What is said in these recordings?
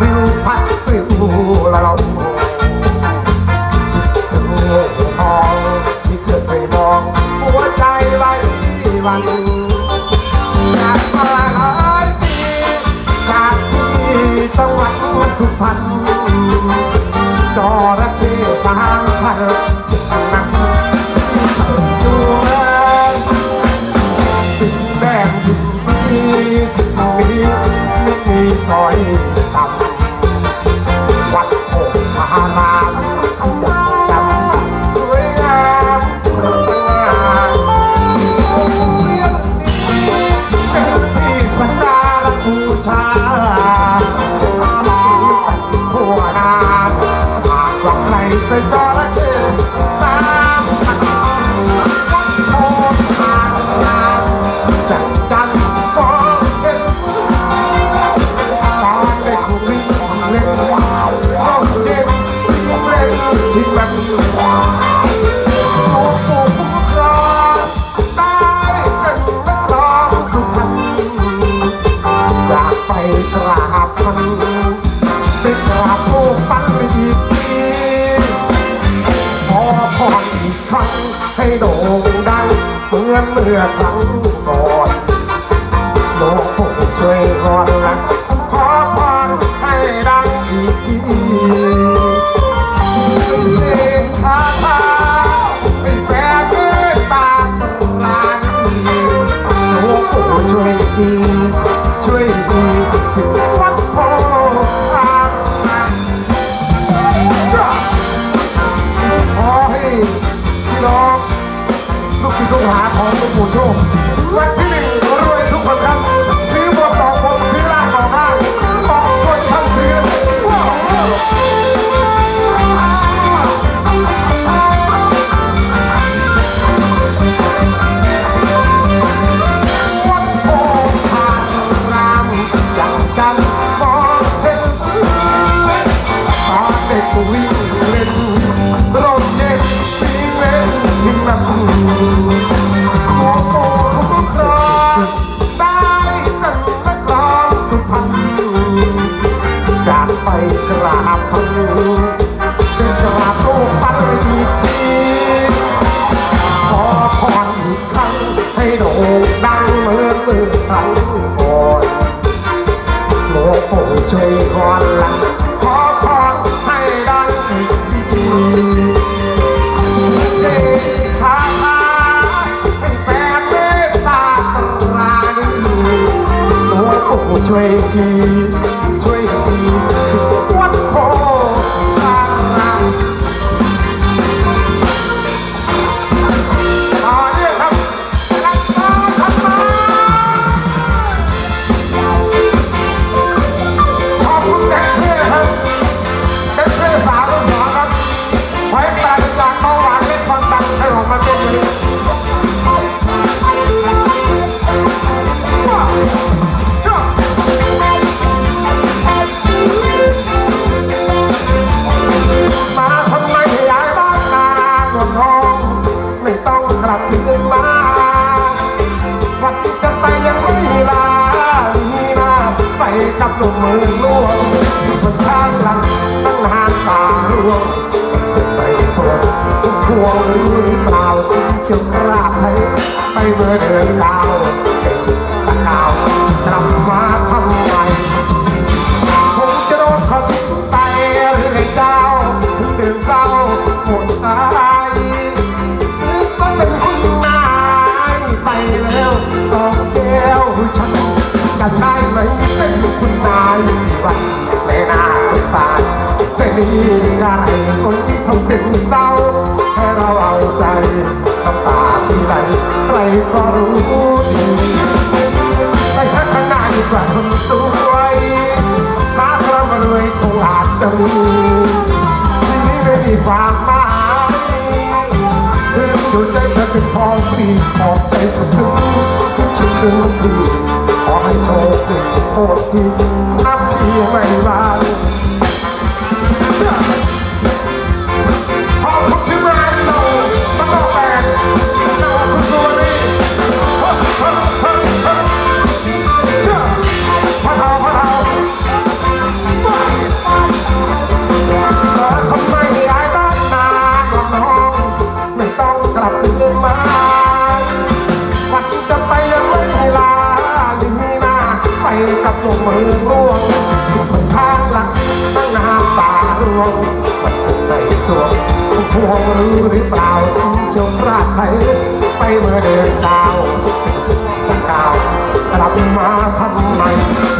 วิวพัดวิวละลมจิตเธวทองที่เธอไปมองหัวใจไว้ที่วันจากมาหลายปีจากที่จังหวัดสุพรรณจอระเข้สางพันนั้นอยู่เลยถึงแดงถึงนี้ถึมีไม่มีถอย ไปกราบมันไปกราบผู้ปั้นอีกทีขอพรอีกครั้งให้โด่งดังเหมือนเมื่อครั้ง ห ให้โด่งดังเหมือนเมื่อครั้งก่อนหลวงปู่ช่วยก่อนละขอพรให้ดังอีกทีเสกคาถาให้แผ่เมตตาตรานีหลวงปู่ช่วยที กับหนุ่มมือล่วงมันข้างหลังตั้งหางตาล่วงจะไปส่งทุกพวงหรือเปล่าเชี่ยวกราบให้ไปเมื่อเดือนเก้าว วันไม่น่าสงสารเสนีกายคนที่ทำเป็นเศร้าให้เราเอาใจน้ำตาที่ไหลใครก็รู้ดีไปทักข้างหน้าดีกว่าคนสวยหาความรวยคงอาจจะมีที่นี้ไม่มีความหมายถึงอยู่ใจเธอเป็นพองปรีขอบใจสุดซึ้งทุกชิ้นคืนพี่ขอให้โชคดีโทษที่ ไม่วางขอบคุณที่มาเราต้องบกเราคุณสวัสดีเฮ้ยเฮ้ยเฮ้ยเฮ้ยพระเทาพระเทาทำไมย้ายบ้านาน้องไม่ต้องกลับคืนมาวันจะไปยังไม่ลาดีนาไปกับลงมือ วงทุกคนทางหลังตั้น้ำตาร่วงวันจะสวงพวงรู้หรือเปล่าชมราชไทยไปเมื่อเดินดาวสักกาวกลับมาทำไมผม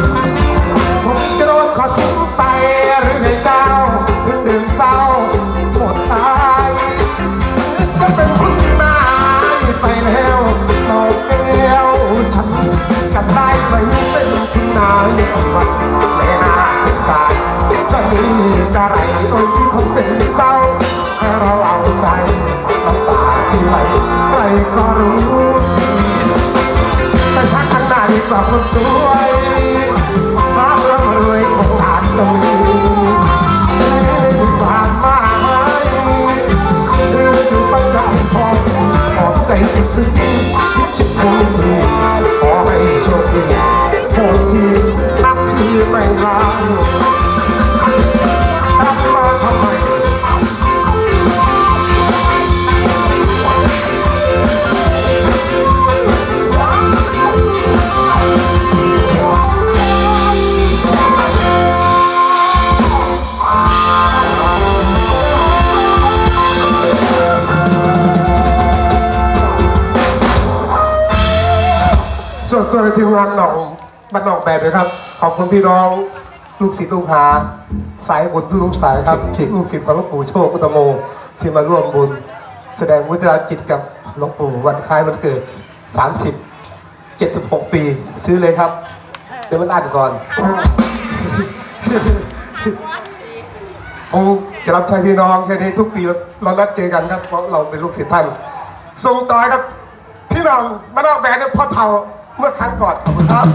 ไรโอ้ยที่ผมเป็นเศร้า บ้านนองแปดเลยครับ ขอบคุณพี่น้องลูกศิษย์ลูกหา สายบุญทุกลูกสายครับลูกศิษย์ของหลวงปู่โชคอุตโม ที่มาร่วมบุญ แสดงมุตราจิตกับหลวงปู่วันคล้ายวันเกิด 30 76 ปี ซื้อเลยครับ เดี๋ยวมันอ่านก่อนคงจะรับใช้พี่น้องแค่นี้ทุกปีเรานัดเจอกันครับ เพราะเราเป็นลูกศิษย์ท่านส่งต่อครับ พี่น้องมาดอกแบกเนี่ยพ่อเท่าเมื่อครั้งก่อนขอบคุณครับ